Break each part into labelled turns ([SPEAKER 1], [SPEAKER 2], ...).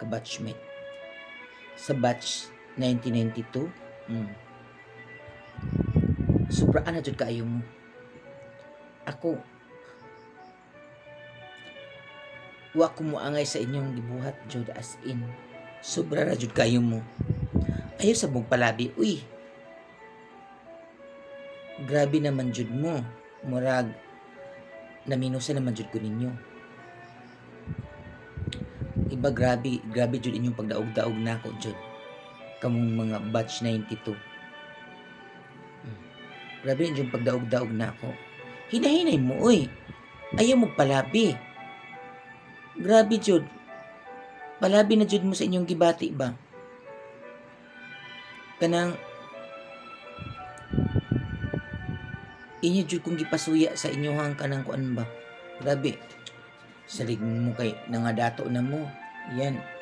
[SPEAKER 1] kabatchmate. Sa batch 1992, mm. Sobra ana jud kaayo mo. Ako wa ko moangay sa inyong gibuhat jud as in. Sobra ra jud kayo mo. Ayaw sa mong palabi, uy. Grabe naman jud mo. Murag naminusa naman jud ko ninyo. Iba grabe, grabe jud inyong pagdaog-daog nako jud. Kamong mga batch 92. Hmm. Grabe inyong pagdaog-daog nako. Hinahinay mo, uy. Ayaw mo palabi. Grabe jud. Palabi na jud mo sa inyong gibati ba? Kanang inyo jud kong gipasuya sa inyohang kanang kuan ba. Grabe. Salig mo kay nangadato na mo. Yan.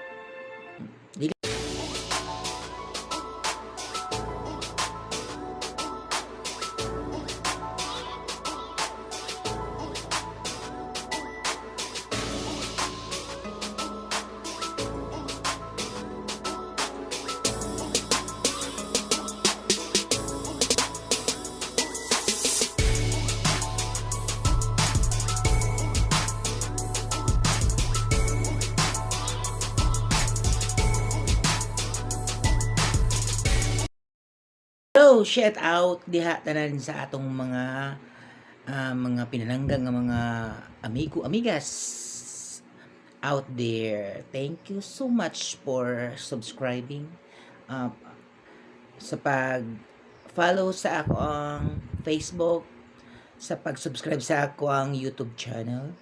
[SPEAKER 1] Hello, shout out diha tanan sa atong mga ah, mga pinananggang mga amigo amigas out there. Thank you so much for subscribing uh, sa pag follow sa ako ang Facebook sa pag-subscribe sa ako ang YouTube channel.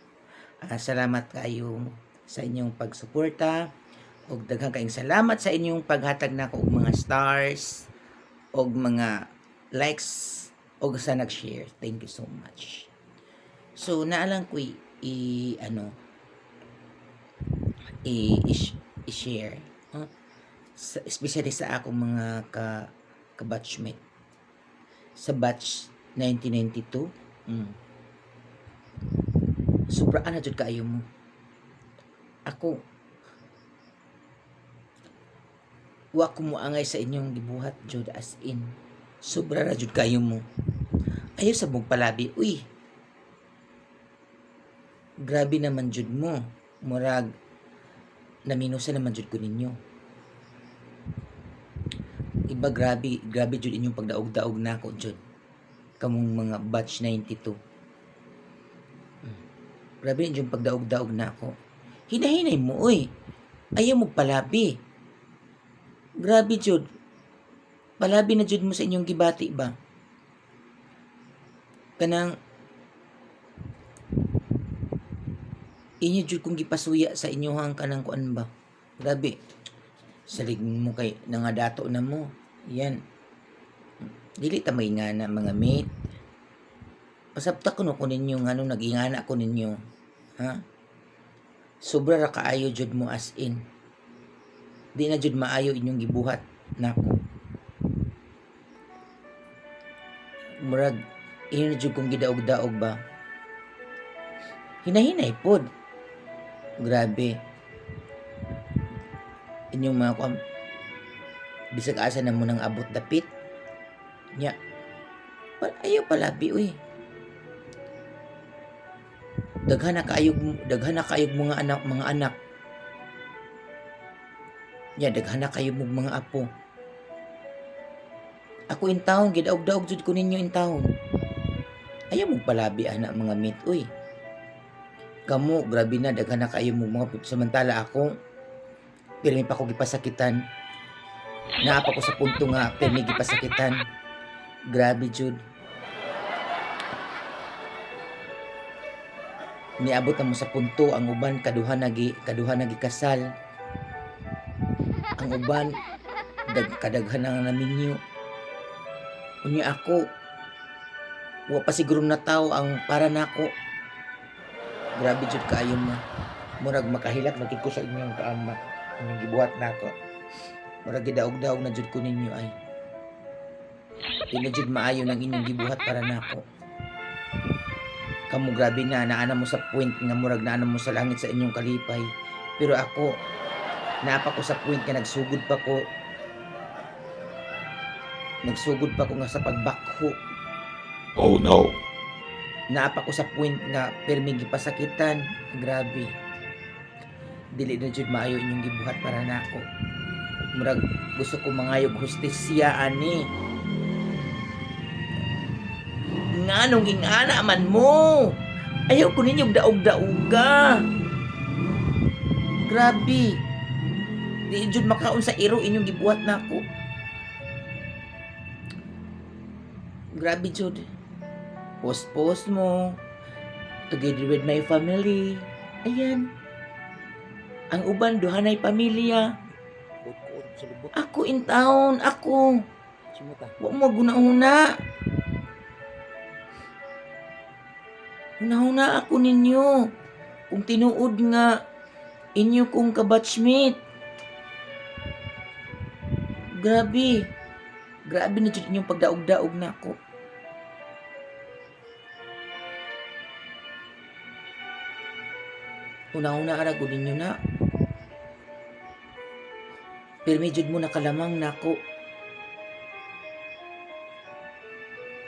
[SPEAKER 1] Ah, salamat kayo sa inyong pagsuporta ug daghang kayong salamat sa inyong paghatag nako og mga stars og mga likes og sa nag-share. Thank you so much. So naalang ko i, ano i- i-share huh? sa, especially sa akong mga ka ka-batchmate sa batch 1992 mm. sobra ana jud kaayo mo ako wa ko moangay sa inyong gibuhat jud as in. Sobra ra jud kayo mo. Ayaw sa mong palabi. Uy! Grabe naman jud mo. Murag naminusa naman jud ko ninyo. Iba grabe grabe jud inyong pagdaog-daog nako jud. Kamong mga batch 92 Hmm. grabe inyong pagdaog-daog nako. Hinahinay mo uy. Ayaw mo palabi Grabe jud. Palabi na jud mo sa inyong gibati ba? Kanang inyo jud kong gipasuya sa inyohang kanang kuan ba? Grabe. Salig mo kay nangadato na mo. Yan. Dili ta may nga na mga mate. Pasabta ko no ko ninyo nga nung nagingana ko ninyo. Ha? Sobra ra kaayo jud mo as in di na jud maayo inyong gibuhat nako. Murag inyo jud kong gidaog-daog ba? Hinahinay pod. Grabe. Inyong mga kuam bisag asa na mo nang abot dapit? Nya. Pal ayaw palabi uy. Daghan na kaayog daghan na kaayog mga anak mga anak nya daghan na kayo mong mga apo. Ako in town gidaog-daog jud ko ninyo in town. Ayaw mong palabi anak mga meat uy. Kamo grabe na daghan na kayo mong mga pip samantala ako pirmi pa ko gipasakitan. Naapa ko sa punto nga pirmi gipasakitan. Grabe jud. Niabot na mo sa punto ang uban kaduha nagi kaduha nagi kasal ang uban. Dag kadaghan na naminyo unya ako wa pa siguro na tao ang para nako grabe jud kaayo mo. Murag makahilak na ko sa inyong kaama inyong gibuhat nako murag gidaog-daog na jud ko ninyo ay. Di na jud maayo ng inyong gibuhat para nako kamo grabe na naana mo sa point nga murag naana mo sa langit sa inyong kalipay. Pero ako Napa ko sa point nga nagsugod pa ko. Nagsugod pa ko nga sa pagbakho.
[SPEAKER 2] Oh no.
[SPEAKER 1] Napa ko sa point nga permi gipasakitan. Grabe. Dili na jud maayo inyong gibuhat para nako. Murag gusto ko mangayog hustisya ani. Nganong ingana man mo. Ayaw ko ninyong daog-daoga. Grabe. Di jud makaon sa iro inyong gibuhat nako. Grabe jud. Post-post mo. Together with my family. Ayan. Ang uban pamilya.
[SPEAKER 3] Kuot-kuot sa lubot.
[SPEAKER 1] Ako in town, ako. Wa mo guna-una. Una-una ako ninyo. Kung tinuod nga inyo kong kabatchmate. Grabe. Grabe na jud inyong pagdaog-daog na ako. Una-una ara ko ninyo na. Pero medyo mo nakalamang na ako.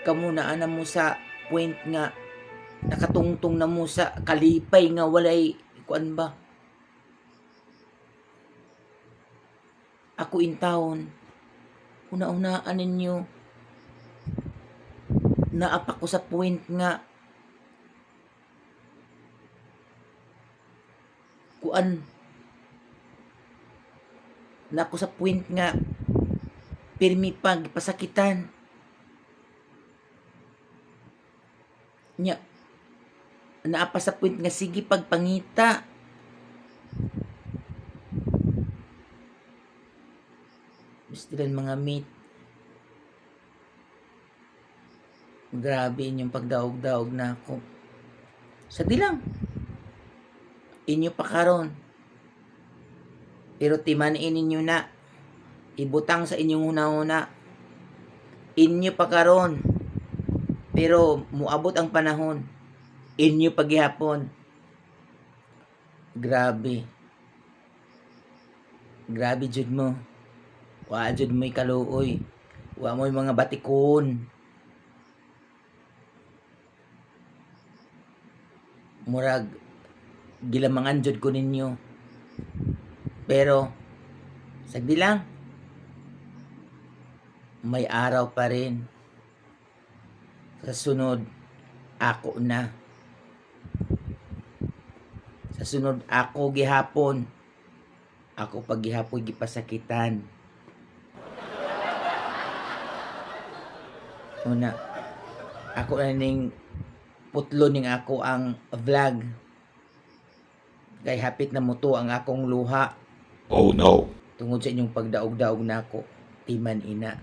[SPEAKER 1] Kamu na ana mo sa point nga nakatungtong na mo sa kalipay nga walay kuan ba ako in town una-unaan ninyo. Naapa ko sa point nga. Kuan. Na ako sa point nga. Pirmi pag pasakitan nya. Naapa sa point nga sige pagpangita Mistilan mga meat. Grabe inyong pagdaog-daog na ako. Sa dilang. Inyo pa karon. Pero timanin ninyo na. Ibutang sa inyong una-una inyo pa karon. Pero muabot ang panahon. Inyo paghihapon grabe. Grabe jud mo wa jud mo'y kaluoy. Wa mo'y mga batikon. Murag gilamangan jud ko ninyo. Pero sagdi lang. May araw pa rin. Sa sunod ako na. Sa sunod ako gihapon. Ako pag gihapon gipasakitan una ako na ning putlo ning ako ang vlog kay hapit na mo to ang akong luha
[SPEAKER 2] Oh no.
[SPEAKER 1] tungod sa inyong pagdaog-daog na ako timan ina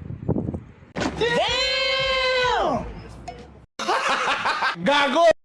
[SPEAKER 2] Gago!